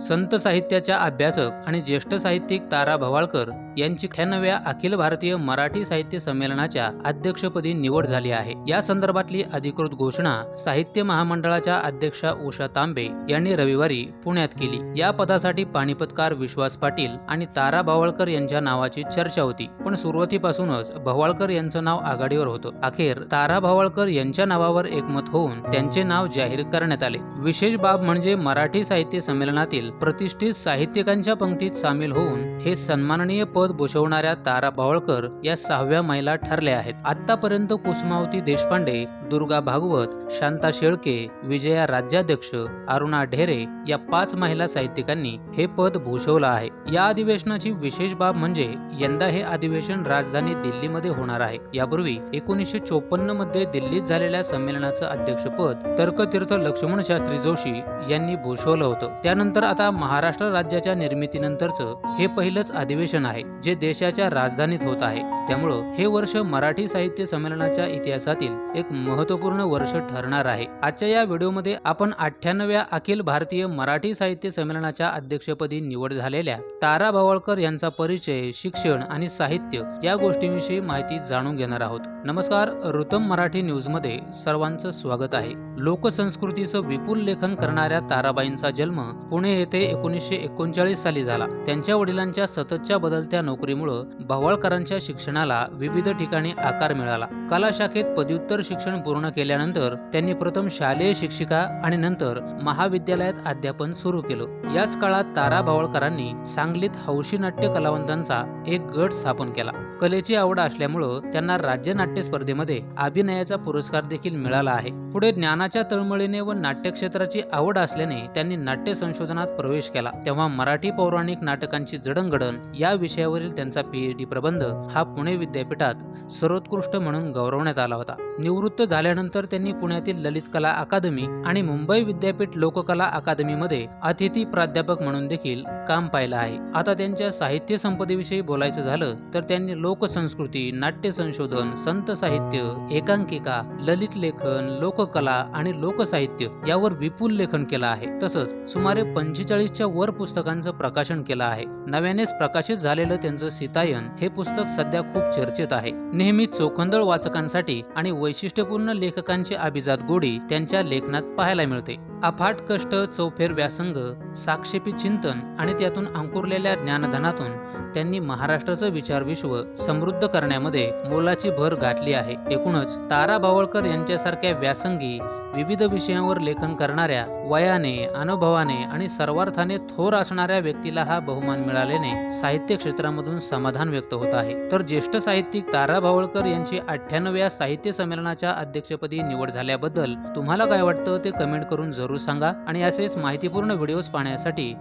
संत साहित्याच्या अभ्यासक आणि ज्येष्ठ साहित्यिक तारा भवाळकर यांची अठ्ठ्याण्णव्या अखिल भारतीय मराठी साहित्य संमेलनाच्या अध्यक्षपदी निवड झाली आहे. या संदर्भातली अधिकृत घोषणा साहित्य महामंडळाच्या अध्यक्षा उषा तांबे यांनी रविवारी पुण्यात केली. या पदासाठी पाणीपतकार विश्वास पाटील आणि तारा भवाळकर यांच्या नावाची चर्चा होती. पण सुरुवातीपासूनच भवाळकर यांचं नाव आघाडीवर होतं. अखेर तारा भवाळकर यांच्या नावावर एकमत होऊन त्यांचे नाव जाहीर करण्यात आले. विशेष बाब म्हणजे मराठी साहित्य संमेलनातील प्रतिष्ठित साहित्यिकांच्या पंक्तीत सामील होऊन हे सन्माननीय पद भूषवणाऱ्या तारा बावळकर या सहाव्या महिला ठरल्या आहेत. आतापर्यंत कुसुमावती देशपांडे दुर्गा भागवत शांता शेळके विजया राज्याध्यक्ष अरुणा ढेरे या पाच महिला साहित्यिकांनी हे पद भूषवलं आहे. या अधिवेशनाची विशेष बाब म्हणजे यंदा हे अधिवेशन राजधानी दिल्लीमध्ये होणार आहे. यापूर्वी एकोणीसशे चोपन्नमध्ये दिल्लीत झालेल्या संमेलनाचं अध्यक्षपद तर्कतीर्थ लक्ष्मण शास्त्री जोशी यांनी भूषवलं होतं. त्यानंतर आता महाराष्ट्र राज्याच्या निर्मितीनंतरचं हे पहिलंच अधिवेशन आहे जे देशाच्या राजधानीत होत आहे. त्यामुळं हे वर्ष मराठी साहित्य संमेलनाच्या इतिहासातील एक महत्त्वपूर्ण वर्ष ठरणार आहे. आजच्या या व्हिडिओमध्ये आपण अठ्ठ्याण्णव्या अखिल भारतीय मराठी साहित्य संमेलनाच्या अध्यक्षपदी निवड झालेल्या तारा भवाळकर यांचा परिचय शिक्षण आणि साहित्य या गोष्टींविषयी माहिती जाणून घेणार आहोत. नमस्कार ऋतम मराठी न्यूजमध्ये सर्वांचं स्वागत आहे. लोकसंस्कृतीचं विपुल लेखन करणाऱ्या ताराबाईंचा जन्म पुणे येथे एकोणीसशे एकोणचाळीस साली झाला. त्यांच्या वडिलांच्या सततच्या बदलत्या नोकरीमुळं भवाळकरांच्या शिक्षणाला विविध ठिकाणी आकार मिळाला. कला शाखेत पदव्युत्तर शिक्षण पूर्ण केल्यानंतर त्यांनी प्रथम शालेय शिक्षिका आणि नंतर महाविद्यालयात अध्यापन सुरू केलं. याच काळात तारा भावळकरांनी सांगलीत हौशी नाट्य कलावंतांचा एक गट स्थापन केला. कलेची आवड असल्यामुळं त्यांना राज्य नाट्य स्पर्धेमध्ये अभिनयाचा पुरस्कार देखील मिळाला आहे. पुढे ज्ञानाच्या तळमळीने व नाट्यक्षेत्राची आवड असल्याने त्यांनी नाट्य संशोधनात प्रवेश केला तेव्हा मराठी पौराणिक नाटकांची जडणघडण या विषयावरील त्यांचा पीएचडी प्रबंध हा पुणे विद्यापीठात सर्वोत्कृष्ट म्हणून गौरवण्यात आला होता. निवृत्त झाल्यानंतर त्यांनी पुण्यातील ललित कला अकादमी आणि मुंबई विद्यापीठ लोककला अकादमीमध्ये अतिथी प्राध्यापक म्हणून देखील काम पाहिलं आहे. आता त्यांच्या साहित्य संपदेविषयी बोलायचं झालं तर त्यांनी लोकसंस्कृती नाट्य संशोधन संत साहित्य एकांकिका ललित लेखन लोककला आणि लोकसाहित्य यावर विपुल लेखन केलं आहे. तसंच सुमारे पंचेचाळीसच्या वर पुस्तकांचं प्रकाशन केलं आहे. नव्यानेच प्रकाशित झालेलं त्यांचं सीतायन हे पुस्तक सध्या खूप चर्चेत आहे. नेहमी चोखंदळ वाचकांसाठी आणि वैशिष्ट्यपूर्ण लेखकांची अभिजात गोडी त्यांच्या लेखनात पाहायला मिळते. अफाट कष्ट चौफेर व्यासंग साक्षेपी चिंतन आणि त्यातून अंकुरलेल्या ज्ञानधनातून त्यांनी महाराष्ट्राचं विचारविश्व समृद्ध करण्यामध्ये मोलाची भर घातली आहे. एकूणच तारा बावळकर यांच्यासारख्या व्यासंगी विविध विषयांवर लेखन करणाऱ्या वयाने अनुभवाने आणि सर्वार्थाने थोर असणाऱ्या व्यक्तीला हा बहुमान मिळाल्याने साहित्य क्षेत्रामधून समाधान व्यक्त होत आहे. तर ज्येष्ठ साहित्यिक तारा भावळकर यांची अठ्ठ्याण्णव्या साहित्य संमेलनाच्या अध्यक्षपदी निवड झाल्याबद्दल तुम्हाला काय वाटतं ते कमेंट करून जरूर सांगा आणि असेच माहितीपूर्ण व्हिडिओज पाहण्यासाठी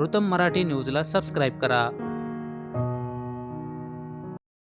ऋतम मराठी न्यूजला सबस्क्राईब करा.